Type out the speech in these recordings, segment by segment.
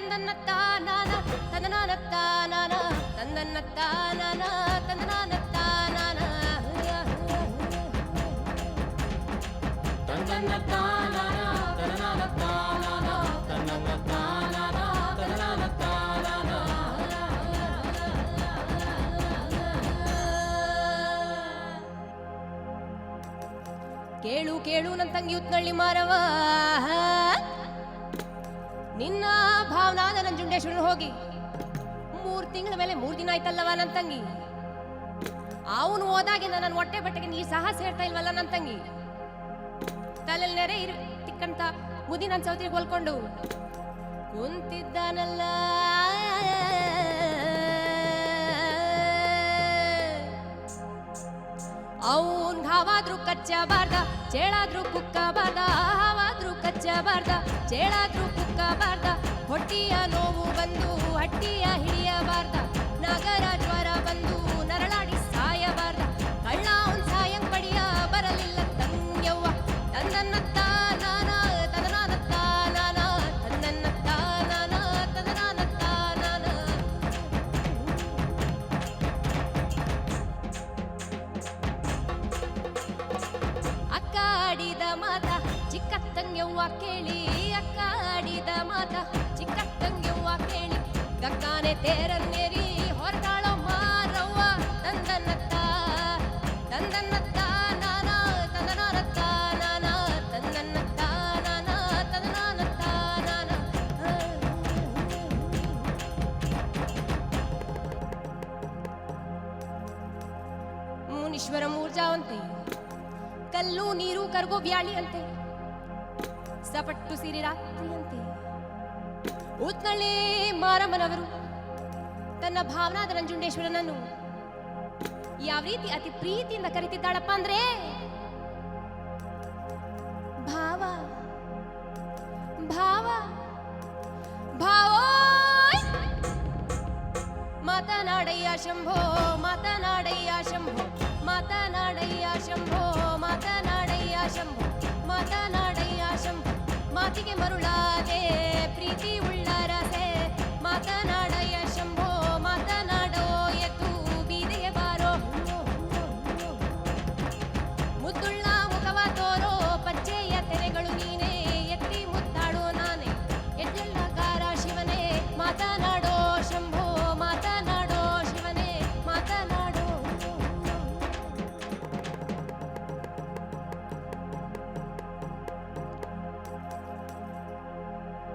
ತಂದನ್ನ ತಾನನ ತನನನ ತಾನನ ತನ್ನನ್ನ ತಾನನ ತನನನ ತಾನನ ಕೇಳು ಕೇಳು ನನ್ನ ತಂಗಿ ಉತ್ನಳ್ಳಿ ಮಾರವ ನಿನ್ನ ಭಾವನಾದ ನಂಜುಂಡೇಶ್ವರನ್ ಹೋಗಿ. ಮೂರು ತಿಂಗಳ ಮೇಲೆ ಮೂರು ದಿನ ಆಯ್ತಲ್ಲವ ನನ್ನ ತಂಗಿ? ಅವನು ಹೋದಾಗಿಂದ ನನ್ನ ಹೊಟ್ಟೆ ಬಟ್ಟೆಗೆ ನೀ ಸಹ ಸೇರ್ತಾ ಇಲ್ವಲ್ಲ ನನ್ನ ತಂಗಿ? ತಲೆಲ್ ನೆರೆ ಇರ್, ತಿಕ್ಕಂತ ಮುದಿ ನನ್ನ ಸೌತಿಗೆ ಹೊಲ್ಕೊಂಡು. ಕುಂತಿದ್ದಾನಲ್ಲ. ಅವನ್ ಹಾವಾದ್ರೂ ಕಚ್ಚಬಾರ್ದ, ಚೇಳಾದ್ರೂ ಕುಕ್ಕಬಾರ್ದ, ಹಾವಾದ್ರೂ ಕಚ್ಚಬಾರ್ದ, ಚೇಳಾದ್ರೂ ಕುಕ್ಕಬಾರ್ದ ಹೊಟ್ಟಿಯ ನೋವು ಬಂದು ಹಟ್ಟಿಯ ಹಿಡಿಯಬಾರ್ದ ನಗರ ಜ್ವರ ಬಂದು ನರಳಾಡಿ ಸಾಯಬಾರ್ದ ಕಳ್ಳ ಅವನ್ ಸಾಯಂ ಪಡಿಯ ಬರಲಿಲ್ಲ ತಂಗ್ಯವ್ವ ತನ್ನನ್ನ ತಾನಾನ ತದನಾನ ತಾನಾನ ತನ್ನನ್ನ ತಾನಾನ ತದನಾನ ತಾನಾನ ಅಕ್ಕ ಆಡಿದ ಮಾತ ಚಿಕ್ಕ ತಂಗ್ಯವ್ವ ಕೇಳಿ ಅಕ್ಕ ಆಡಿದ ಮಾತ ಚಿಕ್ಕ ತಂಗ್ಯವ್ವ ಕೇಳಿ ಗಕ್ಕಾನೆ ತೇರನ್ನೇರಿ ಹೊರಟಾಳೋ ಮಾರವ್ವ ತಂದನ್ನತ್ತ ತಂದನ್ನತ್ತ ನಾನ, ತಂದನಾನತ್ತ, ನಾನ ತಂದನ್ನತ್ತ ನಾನ, ತಂದನಾನತ್ತ, ನಾನ. ಮುನೀಶ್ವರ ಮೂರ್ಜಾವಂತೆ ಕಲ್ಲು ನೀರು ಕರ್ಗೋ ಬ್ಯಾಳಿ ಅಂತೆ ಸಪಟ್ಟು ಸೀರೆ ರಾತ್ರಿಯಂತೆ ಊತ್ನಳ್ಳಿ ಮಾರಮ್ಮನವರು, ತನ್ನ ಭಾವನಾದ ನಂಜುಂಡೇಶ್ವರನನ್ನು ಯಾವ ರೀತಿ ಅತಿ ಪ್ರೀತಿಯಿಂದ ಕರಿತಿದ್ದಾಳಪ್ಪ ಅಂದ್ರೆ? ಭಾವ ಭಾವ, ಭಾವೋ ಮಾತನಾಡಯ್ಯ ಶಂಭೋ ಮಾತನಾಡಯ್ಯ ಶಂಭೋ ಮಾತನಾಡಯ್ಯ ಶಂಭೋ ಮಾತನಾಡಯ್ಯ ಶಂಭೋ. ಮಾತಿಗೆ ಮರುಳಾದೆ ಪ್ರೀತಿ ಉಳ್ಳರಸೆ ಮಾತನಾಡಯ್ಯ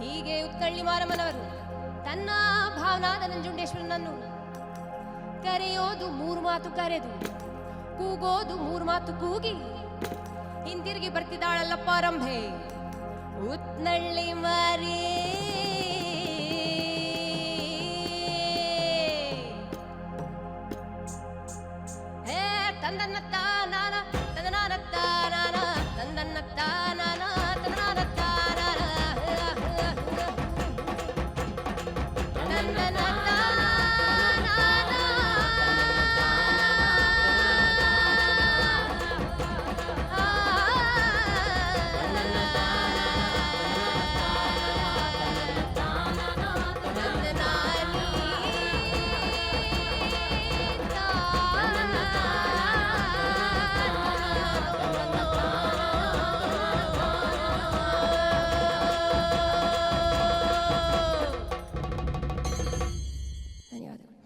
ಹೀಗೆ ಉತ್ಕಳ್ಳಿ ಮಾರಮ್ಮನವರು ತನ್ನ ಭಾವನಾದ ನಂಜುಂಡೇಶ್ವರನನ್ನು ಕರೆಯೋದು ಮೂರು ಮಾತು ಕರೆದು, ಕೂಗೋದು ಮೂರು ಮಾತು ಕೂಗಿ ಹಿಂದಿರುಗಿ ಬರ್ತಿದ್ದಾಳಲ್ಲಪ್ಪ ರಂಭೆ ಉತ್ನಳ್ಳಿ ಮಾರಿ. ಹೇ ತಂದನ್ನತ್ತ